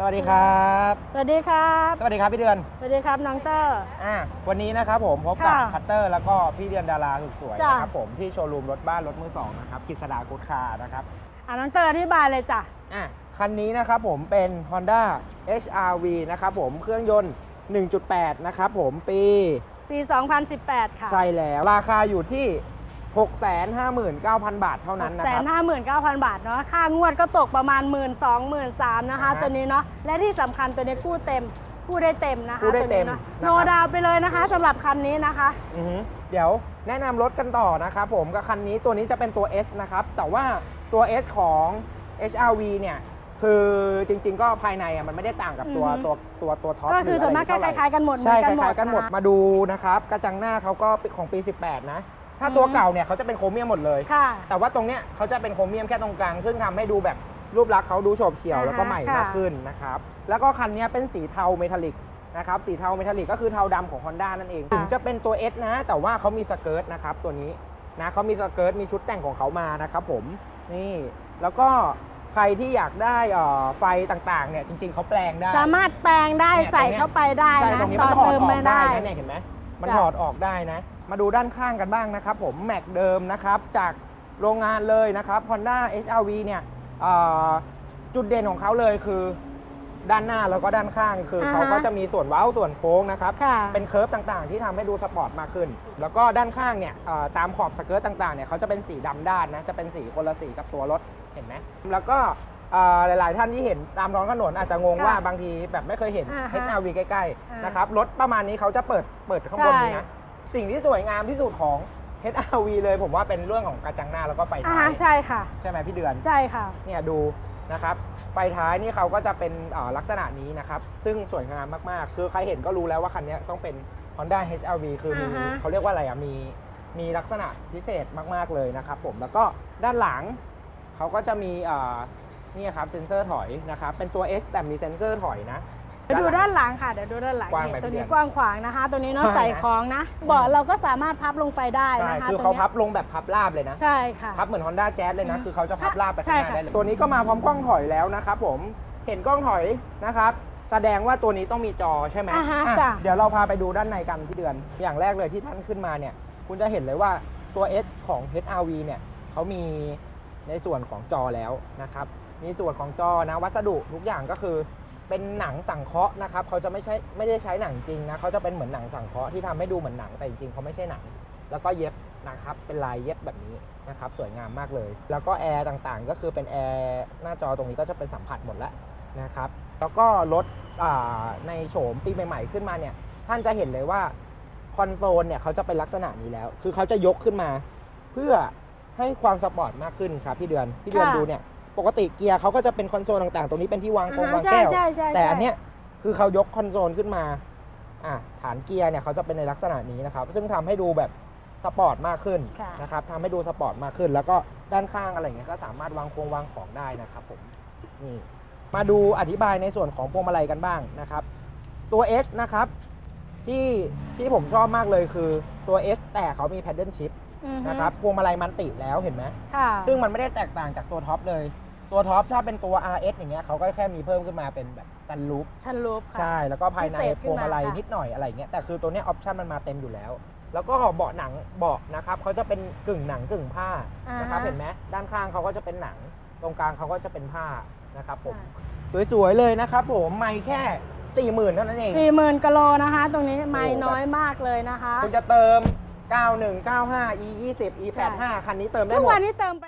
วัสดีครับ สวัสดีครับ สวัสดีครับพี่เดือน สวัสดีครับน้องเตอร์ อ่าวันนี้นะครับผมพบกับค่ะพัตเตอร์แล้วก็พี่เดือนดาราสุดสวยจ้ะ นะครับผมที่โชว์รูมรถบ้านรถมือสองนะครับกิษดากุดคาร์นะครับอ่าน้องเตอร์อธิบายเลยจ้ะ อะคันนี้นะครับผมเป็น Honda HRV นะครับผมเครื่องยนต์ 1.8 นะครับผมปี ปี 2018 ค่ะ ใช่แล้ว ราคาอยู่ที่ 659,000 บาทเท่านั้นนะแสคนรับ ห้าหมื่นเก้าพันบาทเนาะค่างวดก็ตกประมาณ1 2 0 0 0 1 3 0 0นะคะ อ่าฮะตัวนี้เนาะและที่สำคัญตัวนี้กู้เต็มกู้ได้เต็มนะคะกู้ได้เต็มตัวนี้เนาะนะครับโนดาวไปเลยนะคะสำหรับคันนี้นะคะ อือหือเดี๋ยวแนะนำรถกันต่อนะครับผมกับคันนี้ตัวนี้จะเป็นตัว S นะครับแต่ว่าตัว S ของ HRV เนี่ยคือจริง ๆ ก็ภายในอะมันไม่ได้ต่างกับตัวอือหือ ตัวตัวตัวท็อปก็คือหรืส่วนมากะไรเท่ไหร่คล้ายๆกันหมดใช่เหคมือนกันหมดล้ายๆกันหมดนะคะมาดูนะครับกระจังหน้าเขาก็ของปี 18 นะ ถ้าตัวอือหือเก่าเนี่ยเขาจะเป็นโครเมียมหมดเลย ค่ะ แต่ว่าตรงเนี้ยเขาจะเป็นโครเมียมแค่ตรงกลาง ซึ่งทำให้ดูแบบรูปลักษณ์เขาดูโฉบเฉี่ยวอ่าฮะแล้วก็ใหม่ค่ะมากขึ้นนะครับ แล้วก็คันเนี้ยเป็นสีเทาเมทัลลิกนะครับ สีเทาเมทัลลิกก็คือเทาดำของ Honda นั่นเองถึงจะเป็นตัว S นะ แต่ว่าเขามีสเกิร์ตนะครับตัวนี้นะเขามีสเกิร์ตมีชุดแต่งของเขามานะครับผม นี่ แล้วก็ใครที่อยากได้เอ่อไฟต่างๆเนี่ยจริงๆเขาแปลงได้ สามารถแปลงได้เนี่ยใส่ตรงเนี้ย เข้าไปได้ใช่นะตรงนี้ต่มัอนถอดเติมออไม่กได้ได้นะเนี่ยเห็นไหม มันจ้ะ ถอดออกได้นะ มาดูด้านข้างกันบ้างนะครับผมแม็กเดิมนะครับจากโรงงานเลยนะครับ Honda HRV เนี่ยเอ่อจุดเด่นของเขาเลยคือด้านหน้าแล้วก็ด้านข้างคืออ่าฮะเขาก็จะมีส่วนเว้าส่วนโค้งนะครับ ค่ะ เป็นเคิร์ฟต่างๆ ที่ทำให้ดูสปอร์ตมากขึ้น แล้วก็ด้านข้างเนี่ยเอ่อตามขอบสเกิร์ตต่างๆเนี่ยเขาจะเป็นสีดำด้านนะ จะเป็นสีคนละสีกับตัวรถ เห็นไหม แล้วก็เอ่อหลาย ๆ ท่านที่เห็นตามท้องถนนอาจจะงงค่ะว่าบางทีแบบไม่เคยเห็น อ่าฮะ HRV ใกล้ อ่าๆนะครับ รถประมาณนี้เขาจะเปิดเปิดข้างบนนี้นะ สิ่งที่สวยงามที่สุดของ HRV เลยผมว่าเป็นเรื่องของกระจังหน้าแล้วก็ไฟอ่าท้าฮะยใช่ค่ะ ใช่ไหมพี่เดือน ใช่ค่ะ เนี่ยดูนะครับ ไฟท้ายนี่เขาก็จะเป็นเอ่อลักษณะนี้นะครับ ซึ่งสวยงามมาก ๆ คือใครเห็นก็รู้แล้วว่าคันนี้ต้องเป็น Honda HRV คือมีอ่าฮะ เขาเรียกว่าอะไรอะ มีมีลักษณะพิเศษมาก ๆ เลยนะครับผม แล้วก็ด้านหลังเขาก็จะมีเอ่อ นี่ครับเซ็นเซอร์ถอยนะครับเป็นตัว S แต่มีเซ็นเซอร์ถอยนะ เดี๋ยวดูด้านหลังค่ะเดี๋ยวดูด้านหลังกว้างไหมนี่ตัวพี่นี้เดือนกว้างขวางนะคะ ตัวนี้เนาะกว้างนะ ใส่ของนะเบาะเราก็สามารถพับลงไปได้ใช่นะคะคือตัวเขานี้ยพับลงแบบพับราบเลยนะ ใช่ค่ะ พับเหมือน Honda Jazz เลยนะ อืมคือเขาจะพับราบไปข้างหใช่น้าค่ะ ได้เลย ตัวนี้ก็มาพร้อมกล้องถอยแล้วนะครับผม เห็นกล้องถอยนะครับ แสดงว่าตัวนี้ต้องมีจอใช่ไหมอ่าฮะอะจ้ะ เดี๋ยวเราพาไปดูด้านในกันพี่เดือน อย่างแรกเลยที่ท่านขึ้นมาเนี่ย คุณจะเห็นเลยว่าตัว S ของ HRV เนี่ยเขามีในส่วนของจอแล้วนะครับ มีส่วนของจอนะวัสดุทุกอย่างก็คือเป็นหนังสังเคราะห์นะครับเขาจะไม่ใช่ไม่ได้ใช้หนังจริงนะเขาจะเป็นเหมือนหนังสังเคราะห์ที่ทำให้ดูเหมือนหนังแต่จริงๆเขาไม่ใช่หนัง แล้วก็เย็บนะครับเป็นลายเย็บแบบนี้นะครับสวยงามมากเลย แล้วก็แอร์ต่างๆ ก็คือเป็นแอร์หน้าจอตรงนี้ก็จะเป็นสัมผัสหมดแล้วนะครับ แล้วก็รถอ่าในโฉมปีใหม่ๆขึ้นมาเนี่ยท่านจะเห็นเลยว่าคอนโซลเนี่ยเขาจะเป็นลักษณะนี้แล้ว คือเขาจะยกขึ้นมา เพื่อให้ความสปอร์ตมากขึ้นครับพี่เดือนพี่เดือนค่ะดูเนี่ย ปกติเกียร์เขาก็จะเป็นคอนโซลต่างๆ ตรงนี้เป็นที่วางโครงอ่าฮะวางแก้ว ใช่ใช่ใช่แต่อันเนี้ยคือเขายกคอนโซลขึ้นมาอะฐานเกียร์เนี่ยเขาจะเป็นในลักษณะนี้นะครับ ซึ่งทำให้ดูแบบสปอร์ตมากขึ้นค่ะนะครับทำให้ดูสปอร์ตมากขึ้น แล้วก็ด้านข้างอะไรเงี้ยก็สามารถวางโครงวางของได้นะครับผมนี่มาดูอธิบายในส่วนของพวงมาลัยกันบ้างนะครับ ตัว S นะครับที่ที่ผมชอบมากเลยคือตัว S แต่เขามี paddle shift อือฮึ นะครับพวงมาลัยมันติแล้วเห็นไหมค่ะซึ่งมันไม่ได้แตกต่างจากตัวท็อปเลย ตัวท็อปถ้าเป็นตัว RS อย่างเงี้ยเขาก็แค่มีเพิ่มขึ้นมาเป็นแบบกันลูป ชันลูปค่ะ ใช่ แล้วก็ภายในพิเศษพขึ้วนงมามาลัยค่ะ นิดหน่อยอะไรเงี้ยแต่คือตัวเนี้ยออปชันมันมาเต็มอยู่แล้ว แล้วก็เบาะหนังเบาะนะครับเขาจะเป็นกึ่งหนังกึ่งผ้าอ่าฮนะครับเห็นไหมด้านข้างเขาก็จะเป็นหนัง ตรงกลางเขาก็จะเป็นผ้านะครับผมใช่สวยๆเลยนะครับผมไม่แค่สี่หมื่นเท่านั้นเอง สี่หมื่นกิโลนะคะ ตรงนี้ไม่โอ้โห น้อยมากเลยนะคะ คุณจะเติม 91 95 e 20 e 85คันนี้เติมได้ทุกหมวัดนนี้เติมไป